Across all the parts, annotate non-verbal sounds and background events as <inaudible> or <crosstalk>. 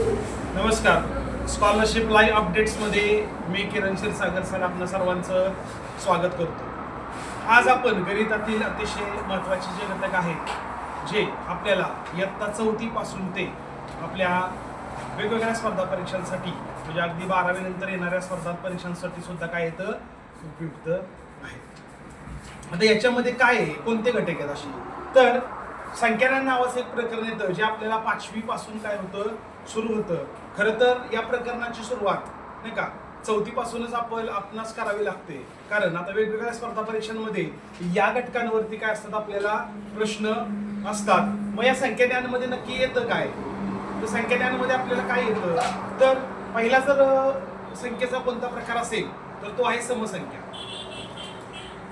नमस्कार. Scholarship live अपडेट्समध्ये मी किरण क्षीरसागर सर आपलं सर्वांचं स्वागत करतो. आज आपण गणितातील अतिशय महत्त्वाचे जे घटक आहेत जे आपल्याला इयत्ता चौथीपासून ते आपल्या वेगवेगळ्या स्पर्धा परीक्षांसाठी म्हणजे अगदी बारावीनंतर येणाऱ्या स्पर्धा परीक्षांसाठी सुद्धा काय येतं उपयुक्त आहे आता याच्यामध्ये काय आहे? कोणते घटक आहेत असे? तर संख्याना नावाचं एक प्रकरण येतं जे आपल्याला पाचवी पासून काय होतं? सुरू होतं. खरं तर या प्रकरणाची सुरुवात नाही का? चौथीपासूनच आपण आपणास करावी लागते. कारण आता वेगवेगळ्या स्पर्धा परीक्षांमध्ये या घटकांवरती काय असतात आपल्याला प्रश्न असतात. मग या संख्याज्ञानमध्ये नक्की येतं काय? तर संख्याज्ञानमध्ये आपल्याला काय येतं? तर पहिला जर संख्येचा कोणता प्रकार असेल तर तो आहे समसंख्या.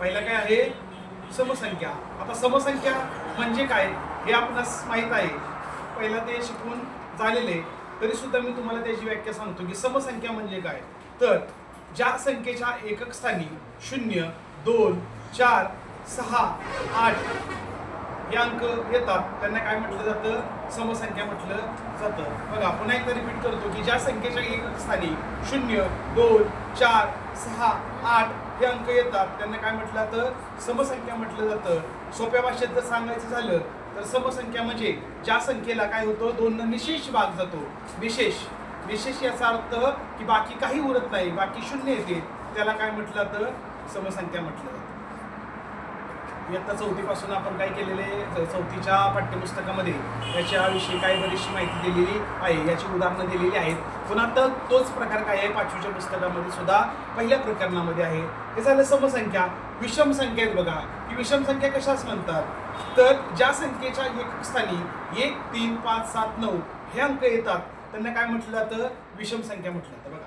पहिला काय आहे? समसंख्या. आता समसंख्या म्हणजे काय हे आपणास माहीत आहे. पहिला ते शिकून झालेले तरी सुद्धा मी तुम्हाला त्याची व्याख्या सांगतो की समसंख्या म्हणजे काय? तर ज्या संख्येच्या एकक स्थानी शून्य दोन चार सहा आठ हे अंक येतात त्यांना काय म्हटलं जातं? समसंख्या म्हटलं जातं. बघा पुन्हा एकदा रिपीट करतो की ज्या संख्येच्या एकक स्थानी शून्य दोन चार सहा आठ हे अंक येतात त्यांना काय म्हटलं जातं? समसंख्या म्हटलं जातं. सोप्या भाषेत जर सांगायचं झालं तर समसंख्या म्हणजे ज्या संख्येला काय होतं दोन निशेष भाग जातो. विशेष. विशेष याचा अर्थ की बाकी काही उरत नाही बाकी शून्य येते. त्याला काय म्हटलं तर समसंख्या म्हटलं जातं. इयत्ता चौथीपासून आपण काय केलेले चौथीच्या पाठ्यपुस्तकामध्ये याच्याविषयी काही बरीचशी माहिती दिलेली आहे याची उदाहरणं दिलेली आहेत. पुन्हा तर तोच प्रकार काय आहे? पाचवीच्या पुस्तकामध्ये सुद्धा पहिल्या प्रकरणामध्ये आहे. हे झालं समसंख्या. विषम संख्या आहेत बघा. की विषम संख्या कशाच म्हणतात? तर ज्या संख्येच्या एक स्थानी एक तीन पाच सात नऊ हे अंक येतात त्यांना काय म्हटलं जातं? विषम संख्या म्हटलं जातं बघा.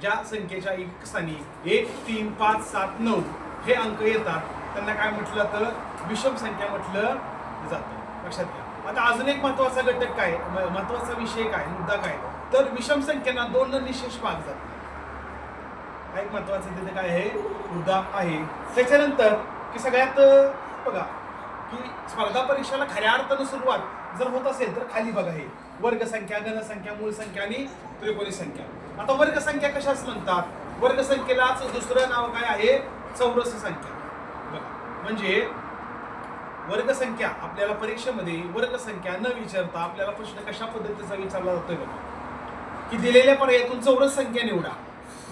ज्या संख्येच्या एक स्थानी एक तीन पाच सात नऊ हे अंक येतात त्यांना काय म्हटलं जातं? विषम संख्या म्हटलं जातं. लक्षात घ्या. आता अजून एक महत्त्वाचा घटक काय? महत्त्वाचा महत्त्वाचा विषय काय? मुद्दा काय? तर विषम संख्येना दोन निशेष भाग जातात. एक महत्वाचं तिथे काय आहे? मुद्दा आहे. त्याच्यानंतर की सगळ्यात बघा की स्पर्धा परीक्षेला खऱ्या अर्थानं सुरुवात जर होत असेल तर खाली बघा हे. वर्गसंख्या घनसंख्या मूळ संख्या आणि त्रिकोणी संख्या. आता वर्गसंख्या कशाच म्हणतात? वर्गसंख्येलाच दुसरं नाव काय आहे? चौरस संख्या. बघा. म्हणजे वर्गसंख्या आपल्याला परीक्षेमध्ये वर्गसंख्या न विचारता आपल्याला प्रश्न कशा पद्धतीचा विचारला जातोय बघा. की दिलेल्या पर्यायातून चौरस संख्या निवडा.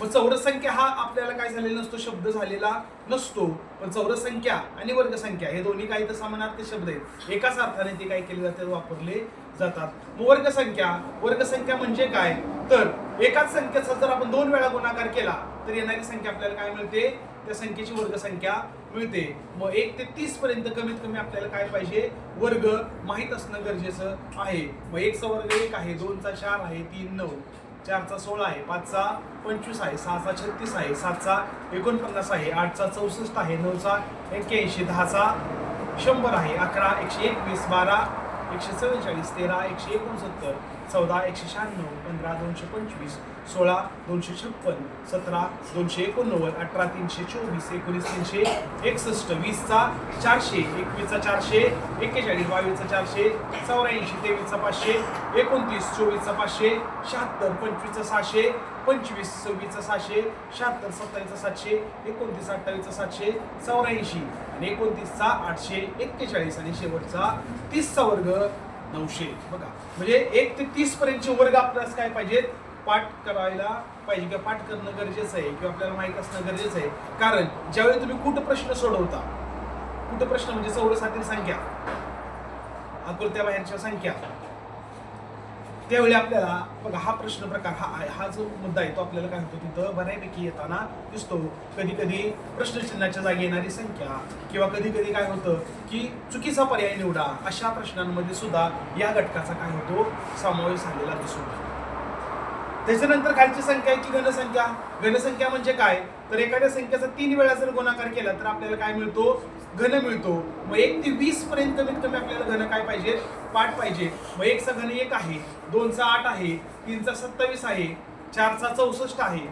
मग चौरस संख्या हा आपल्याला काय झालेला नसतो शब्द झालेला नसतो. पण चौरस संख्या आणि वर्गसंख्या हे दोन्ही काही तर समानार्थी शब्द आहेत. एकाच अर्थाने ते काय केले जाते वापरले जातात. मग वर्गसंख्या वर्गसंख्या म्हणजे काय? तर एकाच संख्येचा जर आपण दोन वेळा गुणाकार केला तर येणारी संख्या आपल्याला काय मिळते? त्या संख्येची वर्गसंख्या मिळते. मग एक ते तीस पर्यंत कमीत कमी आपल्याला काय पाहिजे? वर्ग माहीत असणं गरजेचं आहे. मग एकचा वर्ग एक आहे दोनचा चार आहे तीन नऊ. चारचा सोळा आहे पाचचा पंचवीस आहे सहाचा छत्तीस आहे सातचा एकोणपन्नास आहे आठचा चौसष्ट आहे नऊचा एक्क्याऐंशी दहाचा शंभर आहे अकरा एकशे एकवीस बारा एकशे चव्वेचाळीस तेरा एकशे एकोणसत्तर. चौदा एकशे शहाण्णव पंधरा दोनशे पंचवीस सोळा दोनशे छप्पन सतरा दोनशे एकोणनव्वद अठरा तीनशे चोवीस एकोणीस तीनशे एकसष्ट वीसचा चारशे एकवीसचा चारशे एक्केचाळीस बावीसचा चारशे चौऱ्याऐंशी तेवीसचा पाचशे एकोणतीस चोवीसचा पाचशे शहात्तर पंचवीसचा सहाशे पंचवीस सव्वीसचा सहाशे शहात्तर सत्तावीसचा सातशे एकोणतीस अठ्ठावीसचा सातशे चौऱ्याऐंशी आणि एकोणतीसचा आठशे एक्केचाळीस आणि शेवटचा तीसचा वर्ग. नऊशे. बघा म्हणजे एक ते तीस पर्यंतचे वर्ग आपल्यास काय पाहिजेत पाठ करायला पाहिजे किंवा पाठ करणं गरजेचं आहे किंवा आपल्याला माहीत असणं गरजेचं आहे. कारण ज्यावेळी तुम्ही कुठं प्रश्न सोडवता कुठं प्रश्न म्हणजे चौरसातील संख्या आकृत्या बाहेरच्या संख्या त्यावेळी आपल्याला बघा हा प्रश्न प्रकार हा आहे हा जो मुद्दा आहे तो आपल्याला काय होतो तिथं बऱ्यापैकी येताना दिसतो कधी कधी प्रश्नचिन्हाच्या जागी येणारी संख्या किंवा कधी कधी काय होतं की चुकीचा पर्याय निवडा अशा प्रश्नांमध्ये सुद्धा या घटकाचा काय होतो समावेश झालेला दिसून येतो. त्याच्यानंतर खालची संख्या आहे की घनसंख्या? घनसंख्या म्हणजे काय? तर एखाद्या संख्येचा तीन वेळा जर गुणाकार केला तर आपल्याला काय मिळतो? घन मिळतो. मग एक ते वीस पर्यंत कमीत कमी आपल्याला घन काय पाहिजे? पाठ पाहिजे. मग एकचा घन एक आहे दोनचा आठ आहे तीनचा सत्तावीस आहे चारचा चौसष्ट आहे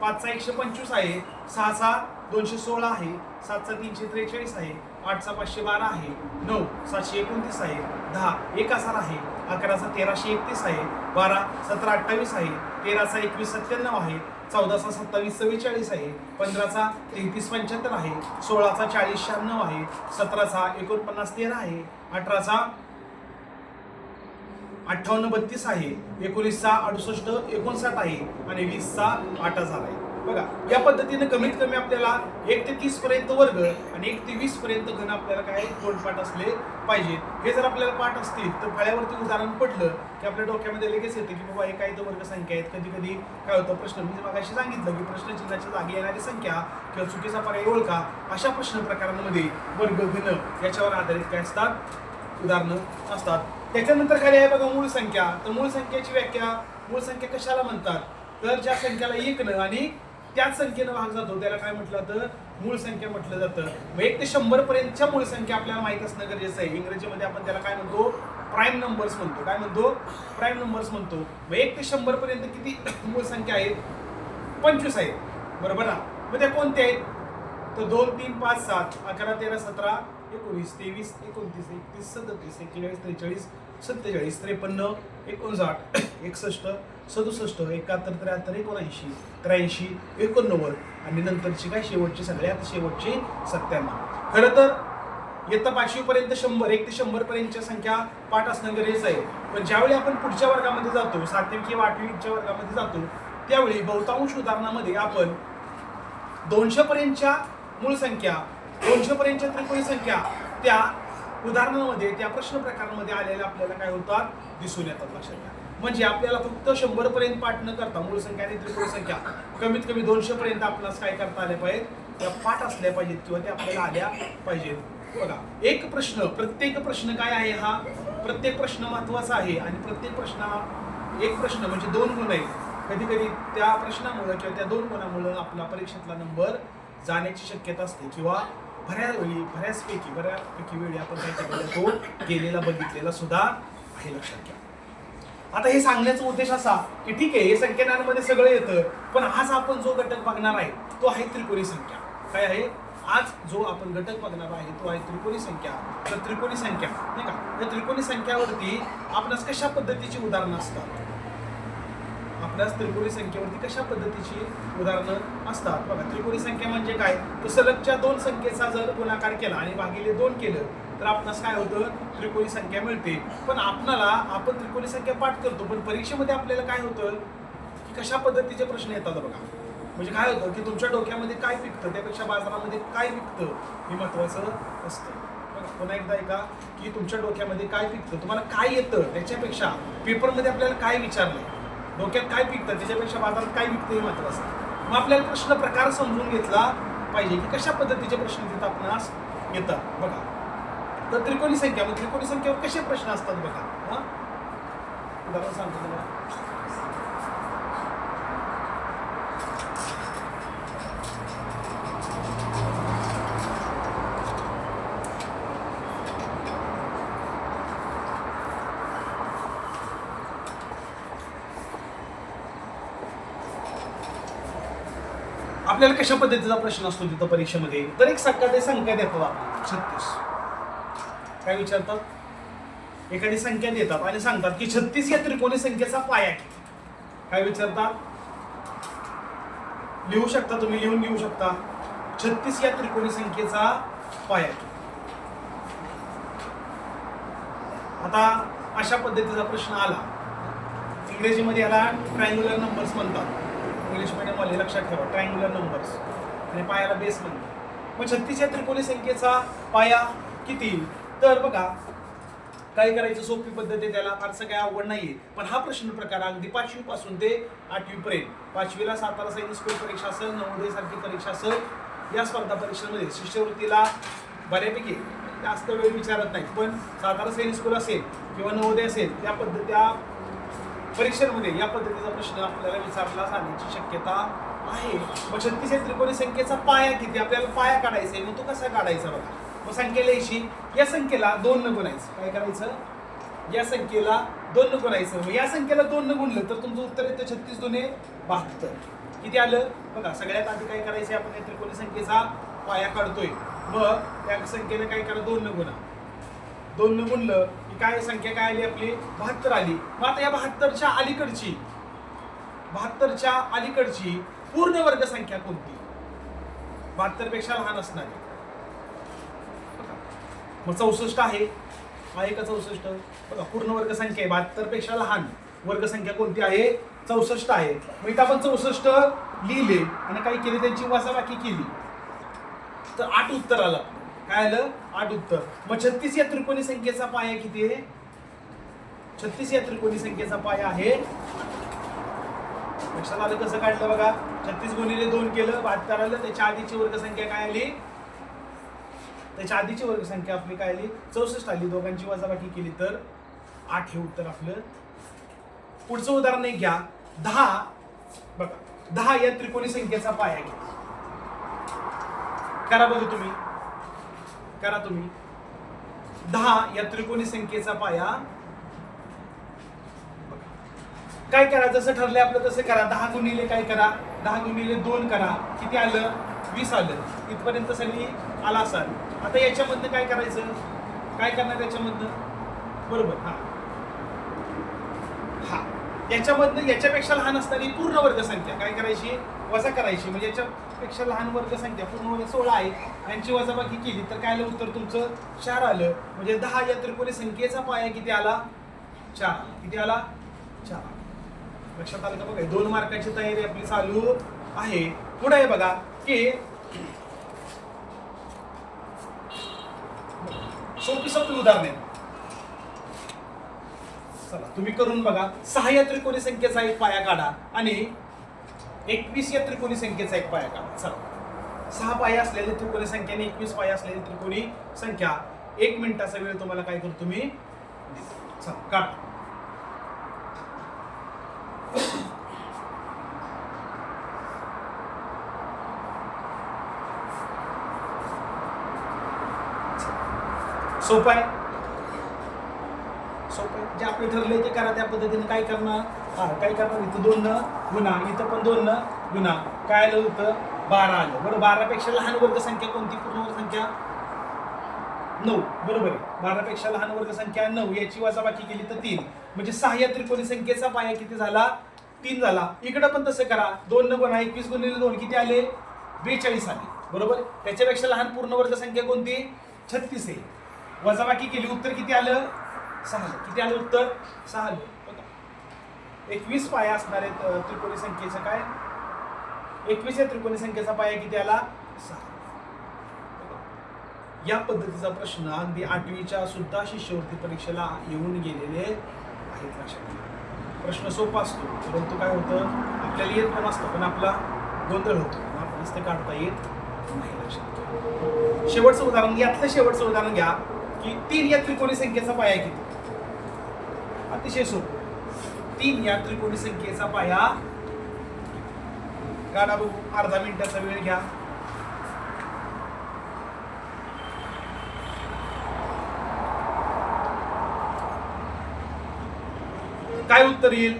पाचचा एकशे पंचवीस आहे सहाचा दोनशे सोळा आहे सातचा तीनशे त्रेचाळीस आहे आठचा पाचशे बारा आहे नऊ सातशे एकोणतीस आहे दहा एक हजार आहे. अकराचा तेराशे एकतीस आहे. बारा सतरा अठ्ठावीस आहे. तेराचा एकवीस सत्त्याण्णव आहे. चौदाचा सत्तावीस चव्वेचाळीस आहे. पंधराचा तेहतीस पंच्याहत्तर आहे. सोळाचा चाळीस शहाण्णव आहे. सतराचा एकोणपन्नास तेरा आहे. अठराचा अठ्ठावन्न बत्तीस आहे. एकोणीसचा अडुसष्ट एकोणसाठ आहे. आणि वीसचा आठ हजार आहे. बघा या पद्धतीनं कमीत कमी आपल्याला एक ते तीस पर्यंत वर्ग आणि एक ते वीस पर्यंत घन आपल्याला काय तोंडपाठ असले पाहिजेत हे जर आपल्याला पाठ असतील तर फळ्यावरती उदाहरण पडलं की आपल्या डोक्यामध्ये लगेच येतं की बाबा हे काय तर वर्ग संख्या आहेत. कधी कधी काय होतं प्रश्न मी मागाशी सांगितलं की प्रश्नचिन्हाच्या जागी येणारी संख्या किंवा चुकीचा पर्याय ओळखा अशा प्रश्न प्रकारांमध्ये वर्ग घन याच्यावर आधारित काय असतात? उदाहरणं असतात. त्याच्यानंतर खाली आहे बघा मूळ संख्या. तर मूळ संख्येची व्याख्या मूळ संख्या कशाला म्हणतात? तर ज्या संख्याला न आणि त्याच संख्येनं भाग जातो. त्याला काय म्हटलं तर मूळ संख्या म्हटलं जातं. मग एक ते शंभर पर्यंतच्या मूळ संख्या आपल्याला माहीत असणं गरजेचं आहे. इंग्रजीमध्ये आपण त्याला काय म्हणतो? प्राईम नंबर्स म्हणतो. काय म्हणतो? प्राईम नंबर्स म्हणतो. मग एक ते शंभर पर्यंत किती <coughs> मूळ संख्या आहेत? पंचवीस आहेत. बरोबर ना? मग त्या कोणत्या आहेत? तर दोन तीन पाच सात अकरा तेरा सतरा एकोणीस तेवीस एकोणतीस एकतीस सदतीस एक्केचाळीस त्रेचाळीस सत्तेचाळीस त्रेपन्न एकोणसाठ <coughs> एकसष्ट सदुसष्ट एकाहत्तर त्र्याहत्तर एकोणऐंशी त्र्याऐंशी एकोणनव्वद आणि नंतरची काय शेवटची सगळ्यात शेवटची सत्त्याण्णव. खरं तर इयत्ता पाचवीपर्यंत शंभर एक ते शंभर पर्यंतच्या संख्या पाठ असणं गरजेचं आहे. पण ज्यावेळी आपण पुढच्या वर्गामध्ये जातो सातवी किंवा आठवीच्या वर्गामध्ये जातो त्यावेळी बहुतांश उदाहरणामध्ये आपण दोनशे पर्यंतच्या मूळ संख्या दोनशे पर्यंतच्या त्रिकोणी संख्या त्या उदाहरणामध्ये त्या प्रश्न प्रकारामध्ये आलेल्या आपल्याला काय होतात? दिसून येतात लक्षात घ्या. म्हणजे आपल्याला फक्त शंभर पर्यंत पाठ न करता मूळ संख्या आणि त्रिकोण संख्या कमीत कमी दोनशे पर्यंत आपल्याला काय करता आले पाहिजेत? त्या पाठ असल्या पाहिजेत किंवा त्या आपल्याला आल्या पाहिजेत. बघा एक प्रश्न प्रत्येक प्रश्न काय आहे हा? प्रत्येक प्रश्न महत्त्वाचा आहे आणि प्रत्येक प्रश्न एक प्रश्न म्हणजे दोन गुण आहेत. कधी कधी त्या प्रश्नामुळं किंवा त्या दोन गुणामुळं आपला परीक्षेतला नंबर जाण्याची शक्यता असते किंवा बऱ्याच वेळी बऱ्याचपैकी बऱ्यापैकी वेळी आपण काय केलेला तो गेलेला बघितलेला सुद्धा आहे लक्षात घ्या. आता हे सांगण्याचा उद्देश असा की ठीक आहे हे संख्यानांमध्ये सगळं येतं पण आज आपण जो घटक बघणार आहे तो आहे त्रिकोणी संख्या. काय आहे? आज जो आपण घटक बघणार आहे तो आहे त्रिकोणी संख्या. तर त्रिकोणी संख्या नाही का? या त्रिकोणी संख्यावरती आपणास कशा पद्धतीची उदाहरणं असतात? आपल्यास त्रिकोणी संख्येवरती कशा पद्धतीची उदाहरणं असतात? बघा त्रिकोणी संख्या म्हणजे काय? तर सलगच्या दोन संख्येचा जर गुणाकार केला आणि भागिले दोन केलं तर आपणास काय होतं? त्रिकोणी संख्या मिळते. पण आपणाला आपण त्रिकोणी संख्या पाठ करतो पण परीक्षेमध्ये आपल्याला काय होतं? की कशा पद्धतीचे प्रश्न येतात बघा. म्हणजे काय होतं? की तुमच्या डोक्यामध्ये काय विकतं त्यापेक्षा बाजारामध्ये काय विकतं हे महत्वाचं असतं. पुन्हा एकदा ऐका की तुमच्या डोक्यामध्ये काय पिकतं? तुम्हाला काय येतं? त्याच्यापेक्षा पेपरमध्ये आपल्याला काय विचारलं डोक्यात काय पिकतं? त्याच्यापेक्षा बाजारात काय विकतं हे महत्वाचं मग आपल्याला प्रश्न प्रकार समजून घेतला पाहिजे की कशा पद्धतीचे प्रश्न तिथं आपणास येतात. बघा. तर त्रिकोणी संख्या मग त्रिकोणी संख्येवर कसे प्रश्न असतात बघा. हां? उदाहरण सांगतो तुम्हाला. आपल्याला कशा पद्धतीचा प्रश्न असतो तिथं परीक्षेमध्ये? तर एक सकाळी संख्या देतात आपल्याला छत्तीस. काय विचारतात? एखादी संख्या देतात आणि सांगतात की छत्तीस या त्रिकोणी संख्येचा पाया किती काय विचारतात? लिहू शकता तुम्ही? लिहून घेऊ शकता. छत्तीस या त्रिकोणी संख्येचा पाया आता अशा पद्धतीचा प्रश्न आला. इंग्रजीमध्ये याला ट्रायंगुलर नंबर्स म्हणतात. इंग्लिश मीडियमवाले लक्षात ठेवा. ट्रायंग्युलर नंबर्स आणि पायाला बेस म्हणतात मग छत्तीस या त्रिकोणी संख्येचा पाया किती? तर बघा काय करायचं? सोपी पद्धत आहे त्याला. फारसं काय आवड नाहीये. पण हा प्रश्न प्रकार अगदी पाचवी पासून ते आठवी पर्यंत. पाचवीला सातारा सैनिक स्कूल परीक्षा असेल नवोदय सारखी परीक्षा असेल या स्पर्धा परीक्षेमध्ये शिष्यवृत्तीला बऱ्यापैकी जास्त वेळ विचारत नाही पण सातारा सैनिक स्कूल असेल किंवा नवोदय असेल त्या पद्धत्या परीक्षेमध्ये या पद्धतीचा प्रश्न आपल्याला विचारला जाण्याची शक्यता आहे. मग छत्तीस या त्रिकोणी संख्येचा पाया किती? आपल्याला पाया काढायचा आहे. मग तो कसा काढायचा बघा. मग संख्येला ऐशी या संख्येला दोन न गुणायचं. काय करायचं? या संख्येला दोन न गुणायचं. मग या संख्येला दोन न गुणलं तर तुमचं उत्तर येतं छत्तीस दोन बहात्तर. किती आलं? बघा सगळ्यात आधी काय करायचं आपण या त्रिकोणी संख्येचा पाया काढतोय. मग त्या संख्येला काय करा? दोन न गुणा. दोन न गुणलं की काय संख्या काय आली आपली? बहात्तर आली. मग आता या बहात्तरच्या अलीकडची बहात्तरच्या अलीकडची पूर्ण वर्ग संख्या कोणती? बहात्तरपेक्षा लहान असणारी. मग चौसष्ट आहे. आहे का चौसष्ट. बघा पूर्ण वर्ग संख्या आहे. बहात्तरपेक्षा लहान वर्ग संख्या कोणती आहे? चौसष्ट आहे. मग इथं आपण चौसष्ट लिहिले आणि काही केले त्यांची वजाबाकी केली. तर आठ उत्तर आलं. काय आलं? आठ उत्तर. मग छत्तीस या त्रिकोणी संख्येचा पाया किती आहे? छत्तीस या त्रिकोणी संख्येचा पाया आहे. लक्षात आलं कसं काढलं बघा? छत्तीस गुणिले दोन केलं बहात्तर आलं त्याच्या आधीची वर्गसंख्या काय आली? त्याच्या आधीची वर्गसंख्या आपली काय आली? चौसष्ट आली. दोघांची वजाबाकी केली तर आठ हे उत्तर आपलं. पुढचं उदाहरण एक घ्या. दहा बघा. दहा या त्रिकोणी संख्येचा पाया घ्या. करा बघू तुम्ही. करा तुम्ही. दहा या त्रिकोणी संख्येचा पाया. काय करा जसं ठरलंय आपलं तसं करा. दहा गुणिले काय करा? दहा गुणिले दोन करा. किती आलं? वीस आलं. इथपर्यंत सगळी आला असाल आता याच्यामधनं काय करायचं? काय करणार याच्यामधनं? बरोबर हा. हा. याच्यामधनं याच्यापेक्षा लहान असणारी पूर्ण वर्ग संख्या काय करायची? वजा करायची. म्हणजे याच्यापेक्षा लहान वर्ग संख्या पूर्ण वर्ग सोळा आहे. यांची वजाबाकी केली तर काय आलं? उत्तर तुमचं चार आलं. म्हणजे दहा या त्रिकोणी संख्येचा पाया किती आला? चार किती आला? चार लक्षात आलं का बघा? दोन मार्काची तयारी आपली चालू आहे. पुढे आहे बघा. की. सोपी सोपी उदाहरणे. चला तुम्ही करून बघा. सहा या त्रिकोणी संख्येचा एक पाया काढा. आणि एकवीस या त्रिकोणी संख्येचा एक पाया का चला. सहा पाया असलेली त्रिकोणी संख्या आणि एकवीस पाया असलेली त्रिकोणी संख्या एक मिनिटाचा वेळ तुम्हाला काय करतो मी? चला काढ. सोपं आहे? सोपं आहे. जे आपले ठरले ते करा त्या पद्धतीने काय करणार? हा काय करणार? इथं दोन गुन्हा. इथं पण दोन गुन्हा. काय आलं होतं? बारा आलं. बरं बारापेक्षा लहान वर्ग संख्या कोणती? पूर्ण वर्ग संख्या? नऊ. बरोबर आहे. बारापेक्षा लहान वर्ग संख्या नऊ. याची वजाबाकी केली तर तीन. म्हणजे सहा या त्रिकोणी संख्येचा पाया किती झाला? तीन झाला. इकडं पण तसं करा. दोन न गुन्हा एकवीस गुणिले दोन किती आले? बेचाळीस आले. बरोबर? त्याच्यापेक्षा लहान पूर्ण वर्ग संख्या कोणती? छत्तीस आहे. वजाबाकी केली. उत्तर किती आलं? सहा किती आलं उत्तर? सहा आलं. एकवीस पाया असणार आहेत त्रिकोणी संख्येचं काय? एकवीस या त्रिकोणी संख्येचा पाया किती आला? सहा. या पद्धतीचा प्रश्न अगदी आठवीच्या सुद्धा शिष्यवृत्ती परीक्षेला येऊन गेलेले आहेत लक्षात घ्या. प्रश्न सोपा असतो परंतु काय होतं? आपल्याला येत पण असतं पण आपला गोंधळ होतो. आपणच ते काढता येत नाही लक्षात शेवटचं उदाहरण यातलं शेवटचं उदाहरण घ्या की तीन या त्रिकोणी संख्येचा पाया किती? अतिशय सोपं. तीन या त्रिकोणी संख्येचा पाया. गाडा बघू अर्धा मिनिटाचा वेळ घ्या. काय उत्तर येईल?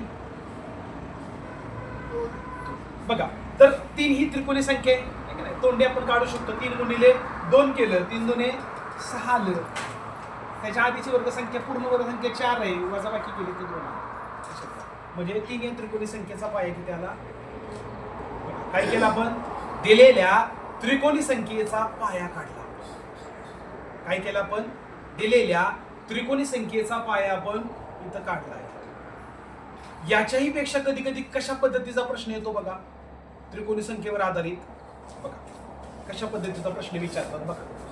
बघा तर तीन ही त्रिकोणी संख्या. आहे तोंडे नाही? तोंडी आपण काढू शकतो. तीन गुणिले दोन केलं तीन दुने सहा आलं त्याच्या आधीची वर्गसंख्या पूर्ण वर्गसंख्या चार आहे. वजाबाकी केली ती दोन म्हणजे तीन या त्रिकोणी संख्येचा पाया किती आला काय केलं आपण? दिलेल्या त्रिकोणी संख्येचा पाया काढला. काय केलं आपण? दिलेल्या त्रिकोणी संख्येचा पाया आपण इथं काढला आहे याच्याही पेक्षा कधी कधी कशा पद्धतीचा प्रश्न येतो बघा? त्रिकोणी संख्येवर आधारित. बघा. कशा पद्धतीचा प्रश्न विचारतात बघा.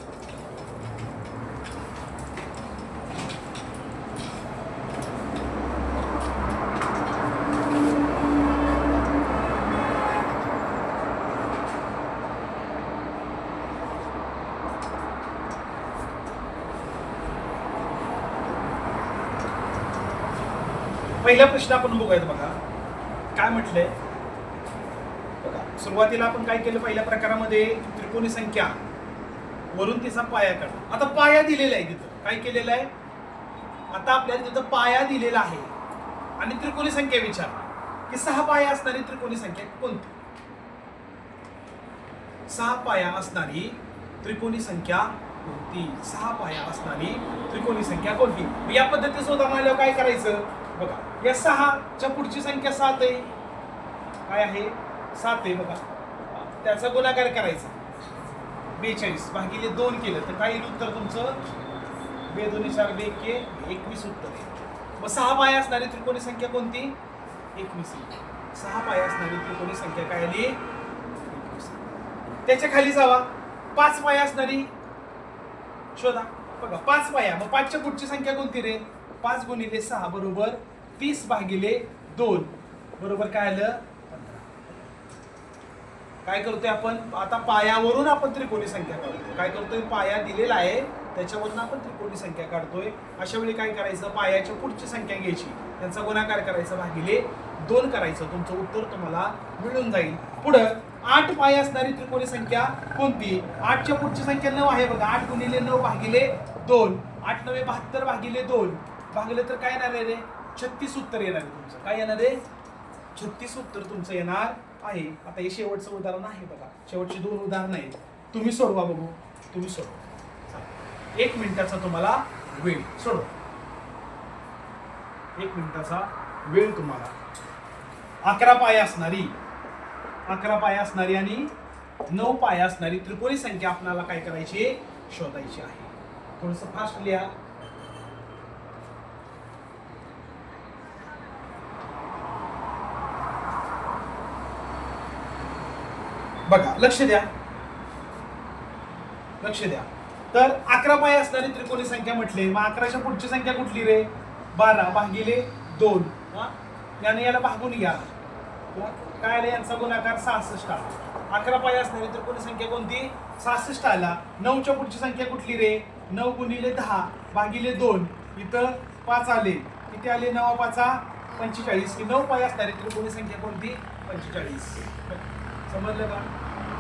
पहिला प्रश्न आपण बघूयात बघा. काय म्हटलंय? बघा सुरुवातीला आपण काय केलं? पहिल्या प्रकारामध्ये त्रिकोणी संख्या. वरून तिचा पाया काढला आता पाया दिलेला आहे तिथं. काय केलेलं आहे? आता आपल्याला तिथं पाया दिलेला आहे. आणि त्रिकोणी संख्या विचार. की सहा पाया असणारी त्रिकोणी संख्या कोणती? सहा पाया असणारी त्रिकोणी संख्या कोणती? सहा पाया असणारी त्रिकोणी संख्या कोणती? या पद्धतीचं उदाहरण काय करायचं? बघा. या सहाच्या पुढची संख्या सात आहे. काय आहे? सात आहे बघा. त्याचा गुणाकार करायचा. बेचाळीस भागिले दोन केलं तर काय येईल उत्तर तुमचं? बे दोन्ही चार बे के एकवीस उत्तर आहे. मग सहा पाया असणारी त्रिकोणी संख्या कोणती? एकवीस सहा पाया असणारी त्रिकोणी संख्या काय आली? एकवीस. त्याच्याखाली जावा. पाच पाया असणारी शोधा. बघा पाच पाया. मग पाचच्या पुढची संख्या कोणती रे? पाच गुणिले सहा बरोबर तीस भागिले दोन. बरोबर काय आलं? काय करतोय आपण? आता पायावरून आपण त्रिकोणी संख्या काढतोय. काय करतोय? पाया दिलेला आहे. त्याच्यावरून आपण त्रिकोणी संख्या काढतोय. अशा वेळी काय करायचं? पायाच्या पुढची संख्या घ्यायची. त्यांचा गुणाकार करायचा भागिले दोन करायचं. तुमचं उत्तर तुम्हाला मिळून जाईल. पुढं आठ पाय असणारी त्रिकोणी संख्या कोणती? आठच्या पुढची संख्या नऊ आहे बघा. आठ गुणिले नऊ भागिले दोन. आठ नवे बहात्तर भागिले दोन. भागले तर काय येणार आहे रे? छत्तीस उत्तर येणार आहे तुमचं. काय येणार आहे? छत्तीस उत्तर तुमचं येणार आहे. आता हे शेवटचं उदाहरण आहे बघा. शेवटची दोन उदाहरणं आहेत. तुम्ही सोडवा बघू. तुम्ही सोडवा. एक मिनिटाचा तुम्हाला वेळ. सोडवा. एक मिनिटाचा वेळ तुम्हाला. अकरा पाय असणारी. अकरा पाय असणारी आणि नऊ पाय असणारी त्रिकोणी संख्या आपल्याला काय करायची आहे? शोधायची आहे. थोडस फास्ट लिहा. बघा लक्ष द्या. लक्ष द्या. तर अकरा पाय असणारी त्रिकोणी संख्या म्हटले मग अकराच्या पुढची संख्या कुठली रे? बारा भागिले दोन. याने याला भागून घ्या काय आलं? यांचा गुणाकार सहासष्ट आला. अकरा पाय असणारी त्रिकोणी संख्या कोणती? सहासष्ट आला. नऊच्या पुढची संख्या कुठली रे? नऊ गुणिले दहा भागिले दोन. इथं पाच आले. किती आले? नवा पाचा पंचेचाळीस. की नऊ पाय असणारी त्रिकोणी संख्या कोणती? पंचेचाळीस. समजलं का?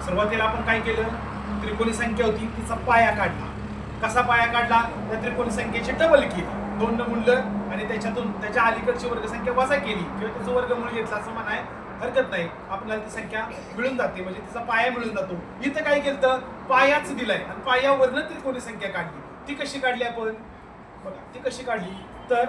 सुरुवातीला आपण काय केलं? त्रिकोणी संख्या होती तिचा पाया काढला. कसा पाया काढला? त्या त्रिकोणी संख्येची डबल केली. दोन मूल्य आणि त्याच्यातून त्याच्या अलीकडची वर्गसंख्या वजा केली. किंवा त्याचं वर्गमूळ घेतला असं म्हणाय हरकत नाही. आपल्याला ती संख्या मिळून जाते. म्हणजे तिचा पाया मिळून जातो. इथं काय केलं तर पायाच दिलाय. आणि पायावरनं त्रिकोणी संख्या काढली. ती कशी काढली आपण? बघा ती कशी काढली? तर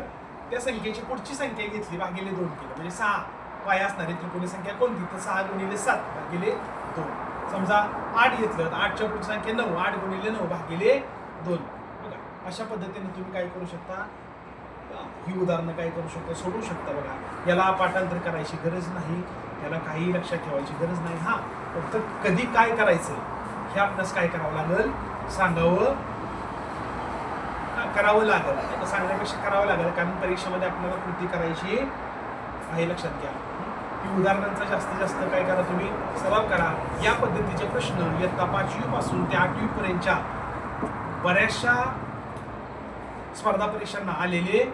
त्या संख्येची पुढची संख्या घेतली. भागिले दोन केलं. म्हणजे सहा. पाय असणारी त्रिकोणी संख्या कोणती? तर सहा गुणिले सात भागिले दोन. समजा आठ घेतलं तर आठच्या पुढची संख्या नऊ. आठ गुणिले नऊ भागिले दोन. बघा अशा पद्धतीने तुम्ही काय करू शकता? ही उदाहरणं काय करू शकता? सोडू शकता बघा. याला पाठांतर करायची गरज नाही. याला काही लक्षात ठेवायची गरज नाही. हा फक्त कधी काय करायचं? हे आपणास काय करावं लागेल? सांगावं करावं लागेल. सांगण्यापेक्षा करावं लागेल. कारण परीक्षेमध्ये आपल्याला कृती करायची हे लक्षात घ्या. ही उदाहरणांचा जास्तीत जास्त काय करा तुम्ही? सराव करा. या पद्धतीचे प्रश्न इयत्ता पाचवी पासून ते आठवी पर्यंतच्या बऱ्याचशा स्पर्धा परीक्षांना आलेले